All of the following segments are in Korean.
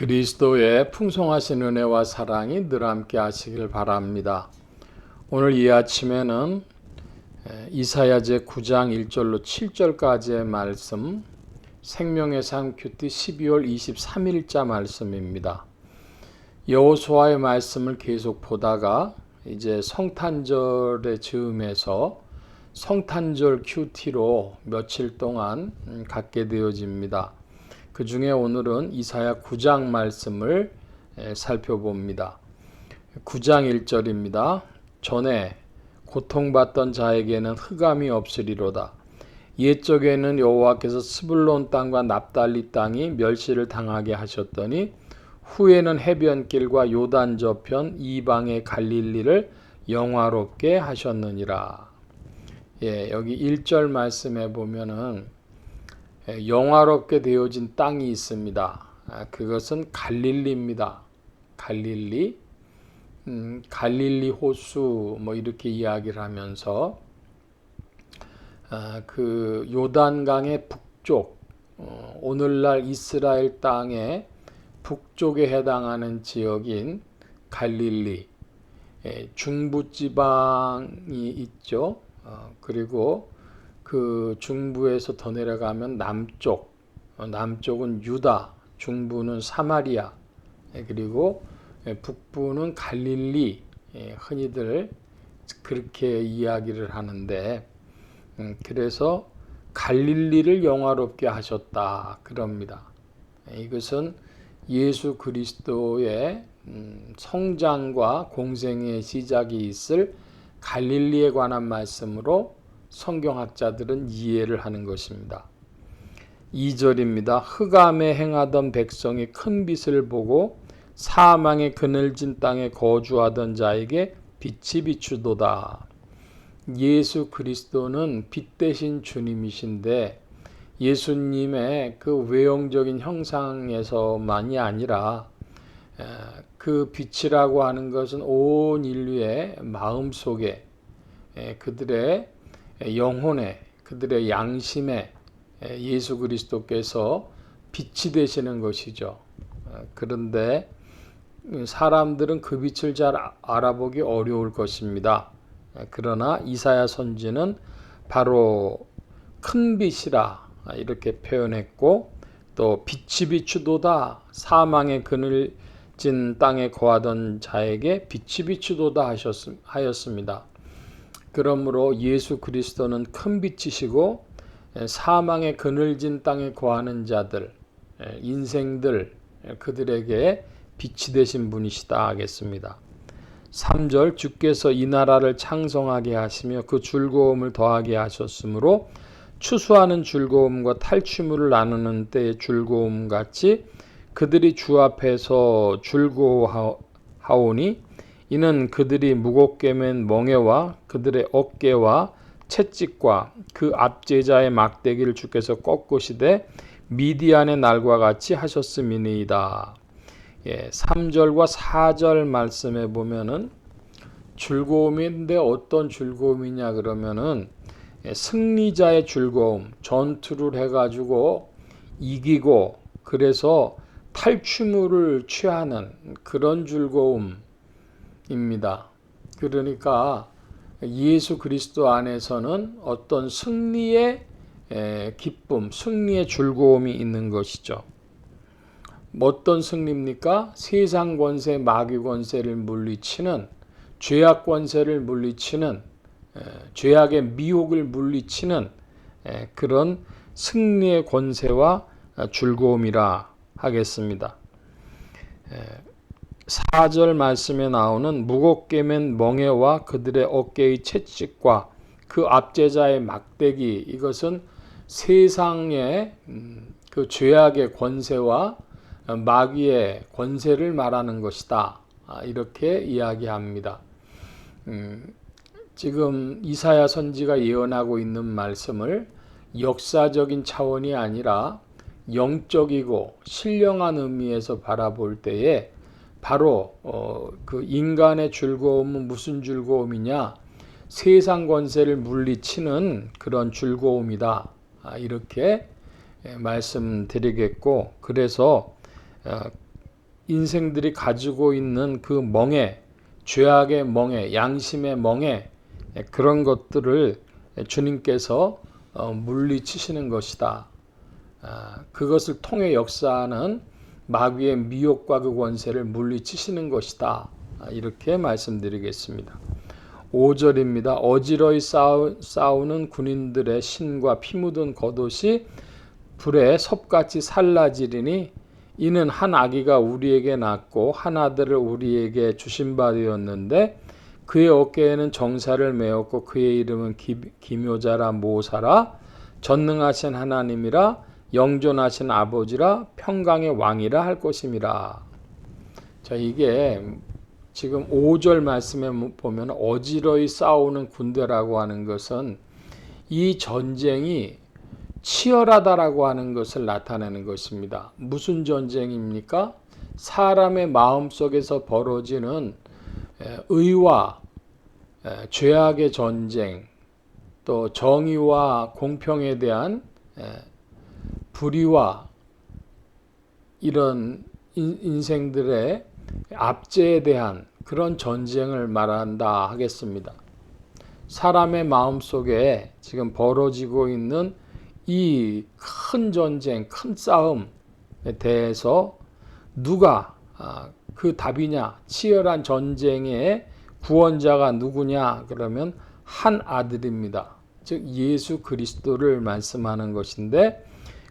그리스도의 풍성하신 은혜와 사랑이 늘 함께 하시길 바랍니다. 오늘 이 아침에는 이사야 제 9장 1절로 7절까지의 말씀 생명의 상 큐티 12월 23일자 말씀입니다. 여호수아의 말씀을 계속 보다가 이제 성탄절의 즈음에서 성탄절 큐티로 며칠 동안 갖게 되어집니다. 그 중에 오늘은 이사야 9장 말씀을 살펴봅니다. 9장 1절입니다. 전에 고통받던 자에게는 흑암이 없으리로다. 옛적에는 여호와께서 스불론 땅과 납달리 땅이 멸시를 당하게 하셨더니 후에는 해변길과 요단 저편 이방의 갈릴리를 영화롭게 하셨느니라. 예, 여기 1절 말씀에 보면은 예, 영화롭게 되어진 땅이 있습니다. 아, 그것은 갈릴리입니다. 갈릴리, 음, 갈릴리 호수 뭐 이렇게 이야기를 하면서 아, 그 요단강의 북쪽, 어, 오늘날 이스라엘 땅의 북쪽에 해당하는 지역인 갈릴리, 예, 중부 지방이 있죠. 어, 그리고 그 중부에서 더 내려가면 남쪽, 어, 남쪽은 유다, 중부는 사마리아, 예, 그리고 예, 북부는 갈릴리, 예, 흔히들 그렇게 이야기를 하는데, 음, 그래서 갈릴리를 영화롭게 하셨다 그럽니다. 이것은 예수 그리스도의 음, 성장과 공생의 시작이 있을 갈릴리에 관한 말씀으로 성경학자들은 이해를 하는 것입니다. 2절입니다. 흑암에 행하던 백성이 큰 빛을 보고 사망의 그늘진 땅에 거주하던 자에게 빛이 비추도다. 예수 그리스도는 빛 대신 주님이신데 예수님의 그 외형적인 형상에서만이 아니라 그 빛이라고 하는 것은 온 인류의 마음 속에 그들의 영혼에 그들의 양심에 예수 그리스도께서 빛이 되시는 것이죠. 어, 그런데 사람들은 그 빛을 잘 알아보기 어려울 것입니다. 그러나 이사야 선지는 바로 큰 빛이라 이렇게 표현했고 또 빛이 비추도다 사망의 그늘 진 땅에 거하던 자에게 빛이 비추도다 하였습니다. 그러므로 예수 그리스도는 큰 빛이시고 사망의 그늘진 땅에 거하는 자들, 인생들 그들에게 빛이 되신 분이시다 하겠습니다. 3절 주께서 이 나라를 창성하게 하시며 그 즐거움을 더하게 하셨으므로 추수하는 즐거움과 탈취물을 나누는 때의 즐거움 같이 그들이 주 앞에서 즐거워하오니 이는 그들이 무겁게 맨 멍에와 그들의 어깨와 채찍과 그 압제자의 막대기를 주께서 꺾으시되 미디안의 날과 같이 하셨음이니이다. 예, 3절과 4절 말씀에 보면은 즐거움인데 어떤 즐거움이냐 그러면은 예, 승리자의 즐거움, 전투를 해가지고 이기고 그래서 탈취물을 취하는 그런 즐거움 입니다. 그러니까 예수 그리스도 안에서는 어떤 승리의 기쁨, 승리의 즐거움이 있는 것이죠. 어떤 승리입니까? 세상 권세, 마귀 권세를 물리치는 죄악 권세를 물리치는 죄악의 미혹을 물리치는 그런 승리의 권세와 즐거움이라 하겠습니다. 4절 말씀에 나오는 무겁게 맨 멍에와 그들의 어깨의 채찍과 그 압제자의 막대기 이것은 세상의 음, 그 죄악의 권세와 마귀의 권세를 말하는 것이다. 아, 이렇게 이야기합니다. 음, 지금 이사야 선지가 예언하고 있는 말씀을 역사적인 차원이 아니라 영적이고 신령한 의미에서 바라볼 때에 바로 어, 그 인간의 즐거움은 무슨 즐거움이냐? 세상 권세를 물리치는 그런 즐거움이다. 아, 이렇게 예, 말씀드리겠고, 그래서 어, 인생들이 가지고 있는 그 멍에 죄악의 멍에 양심의 멍에 그런 것들을 주님께서 어, 물리치시는 것이다. 아, 그것을 통해 역사하는 마귀의 미혹과 그 권세를 물리치시는 것이다. 아, 이렇게 말씀드리겠습니다. 5절입니다. 어지러이 싸우, 는 군인들의 신과 피 묻은 겉옷이 불에 섭같이 살라지리니 이는 한 아기가 우리에게 낳고 한 아들을 우리에게 주신 바 되었는데 그의 어깨에는 정사를 메었고 그의 이름은 기, 묘자라 모사라 전능하신 하나님이라 영존하신 아버지라 평강의 왕이라 할 것임이라. 자 이게 지금 5절 말씀에 보면 어지러이 싸우는 군대라고 하는 것은 이 전쟁이 치열하다라고 하는 것을 나타내는 것입니다. 무슨 전쟁입니까? 사람의 마음 속에서 벌어지는 의와 죄악의 전쟁, 또 정의와 공평에 대한 불의와 이런 인생들의 압제에 대한 그런 전쟁을 말한다 하겠습니다. 사람의 마음 속에 지금 벌어지고 있는 이 큰 전쟁, 큰 싸움에 대해서 누가 아, 그 답이냐? 치열한 전쟁의 구원자가 누구냐? 그러면 한 아들입니다. 즉 예수 그리스도를 말씀하는 것인데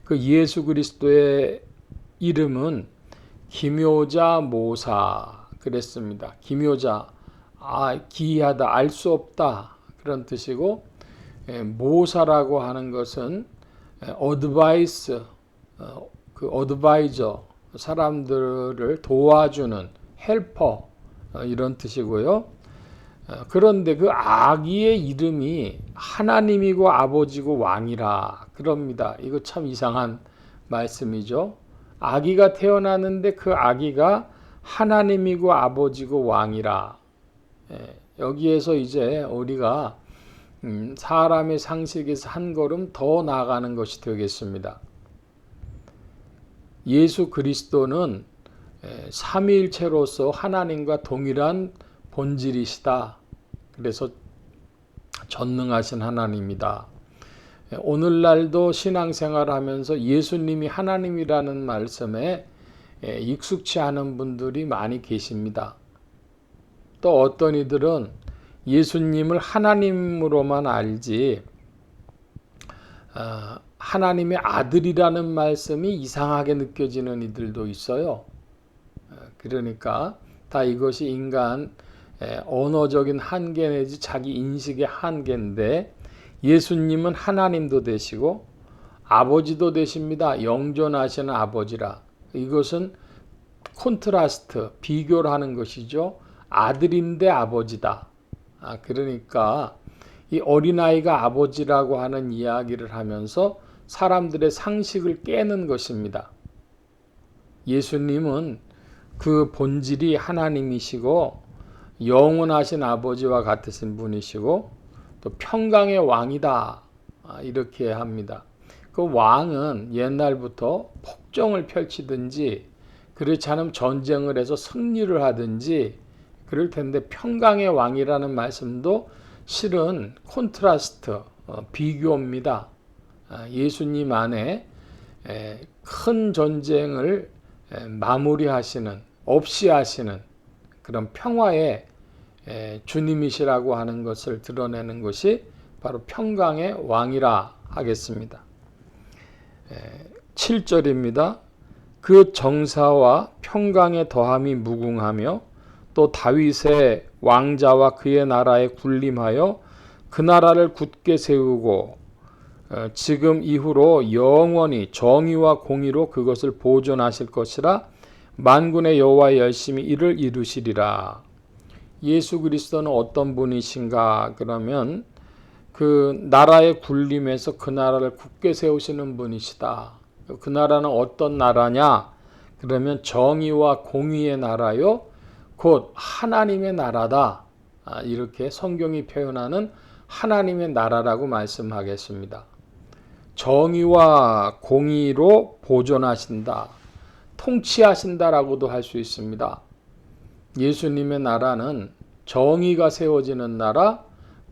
그 예수 그리스도의 이름은 기묘자 모사 그랬습니다. 기묘자 아 기이하다 알 수 없다 그런 뜻이고 예, 모사라고 하는 것은 어드바이스 어, 그 어드바이저 사람들을 도와주는 헬퍼 어, 이런 뜻이고요. 어, 그런데 그 아기의 이름이 하나님이고 아버지고 왕이라 그럽니다. 이거 참 이상한 말씀이죠. 아기가 태어나는데 그 아기가 하나님이고 아버지고 왕이라. 예, 여기에서 이제 우리가 음, 사람의 상식에서 한 걸음 더 나아가는 것이 되겠습니다. 예수 그리스도는 예, 삼위일체로서 하나님과 동일한 본질이시다. 그래서 전능하신 하나님이다. 오늘날도 신앙생활 하면서 예수님이 하나님이라는 말씀에 예, 익숙치 않은 분들이 많이 계십니다. 또 어떤 이들은 예수님을 하나님으로만 알지 아, 하나님의 아들이라는 말씀이 이상하게 느껴지는 이들도 있어요. 아, 그러니까 다 이것이 인간 예, 언어적인 한계 내지 자기 인식의 한계인데 예수님은 하나님도 되시고 아버지도 되십니다. 영존하시는 아버지라. 이것은 콘트라스트, 비교를 하는 것이죠. 아들인데 아버지다. 아, 그러니까 이 어린아이가 아버지라고 하는 이야기를 하면서 사람들의 상식을 깨는 것입니다. 예수님은 그 본질이 하나님이시고 영원하신 아버지와 같으신 분이시고 또 평강의 왕이다. 아, 이렇게 합니다. 그 왕은 옛날부터 폭정을 펼치든지 그렇지 않으면 전쟁을 해서 승리를 하든지 그럴 텐데 평강의 왕이라는 말씀도 실은 콘트라스트 어, 비교입니다. 아, 예수님 안에 큰 전쟁을 마무리하시는 없이 하시는 그런 평화의 주님이시라고 하는 것을 드러내는 것이 바로 평강의 왕이라 하겠습니다. 7절입니다. 그 정사와 평강의 더함이 무궁하며 또 다윗의 왕자와 그의 나라에 군림하여 그 나라를 굳게 세우고 어, 지금 이후로 영원히 정의와 공의로 그것을 보존하실 것이라 만군의 여호와 열심히 이를 이루시리라. 예수 그리스도는 어떤 분이신가? 그러면 그 나라의 굴림에서 그 나라를 굳게 세우시는 분이시다. 그 나라는 어떤 나라냐? 그러면 정의와 공의의 나라요. 곧 하나님의 나라다. 아, 이렇게 성경이 표현하는 하나님의 나라라고 말씀하겠습니다. 정의와 공의로 보존하신다. 통치하신다라고도 할 수 있습니다. 예수님의 나라는 정의가 세워지는 나라,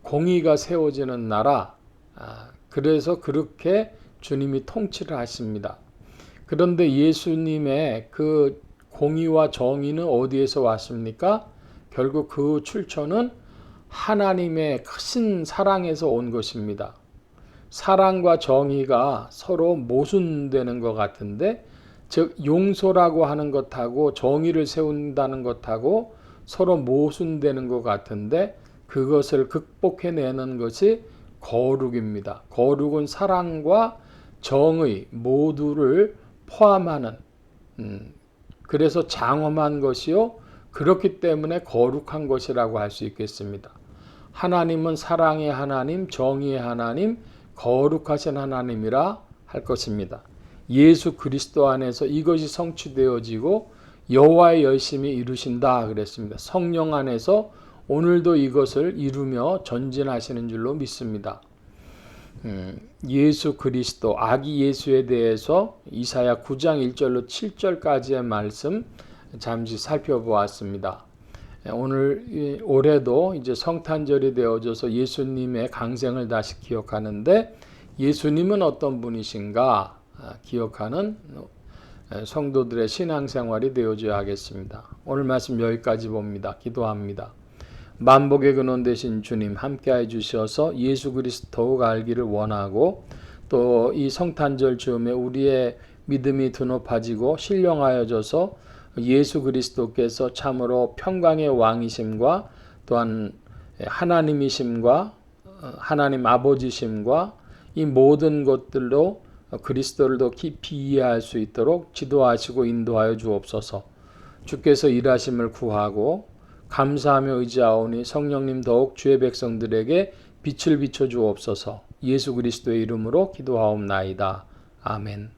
공의가 세워지는 나라. 아, 그래서 그렇게 주님이 통치를 하십니다. 그런데 예수님의 그 공의와 정의는 어디에서 왔습니까? 결국 그 출처는 하나님의 크신 사랑에서 온 것입니다. 사랑과 정의가 서로 모순되는 것 같은데, 즉, 용서라고 하는 것하고 정의를 세운다는 것하고 서로 모순되는 것 같은데, 그것을 극복해내는 것이 거룩입니다. 거룩은 사랑과 정의 모두를 포함하는, 음, 그래서 장엄한 것이요. 그렇기 때문에 거룩한 것이라고 할 수 있겠습니다. 하나님은 사랑의 하나님, 정의의 하나님, 거룩하신 하나님이라 할 것입니다. 예수 그리스도 안에서 이것이 성취되어지고 여호와의 열심히 이루신다 그랬습니다. 성령 안에서 오늘도 이것을 이루며 전진하시는 줄로 믿습니다. 음, 예수 그리스도 아기 예수에 대해서 이사야 9장 1절로 7절까지의 말씀 잠시 살펴보았습니다. 오늘 올해도 이제 성탄절이 되어져서 예수님의 강생을 다시 기억하는데 예수님은 어떤 분이신가 기억하는 성도들의 신앙생활이 되어져야 하겠습니다. 오늘 말씀 여기까지 봅니다. 기도합니다. 만복의 근원 되신 주님 함께해 주셔서 예수 그리스도 더욱 알기를 원하고 또 이 성탄절 즈음에 우리의 믿음이 더 높아지고 신령하여져서 예수 그리스도께서 참으로 평강의 왕이심과 또한 하나님이심과 하나님 아버지심과 이 모든 것들로 그리스도를 더 깊이 이해할 수 있도록 지도하시고 인도하여 주옵소서. 주께서 일하심을 구하고 감사하며 의지하오니 성령님 더욱 주의 백성들에게 빛을 비춰 주옵소서. 예수 그리스도의 이름으로 기도하옵나이다. 아멘.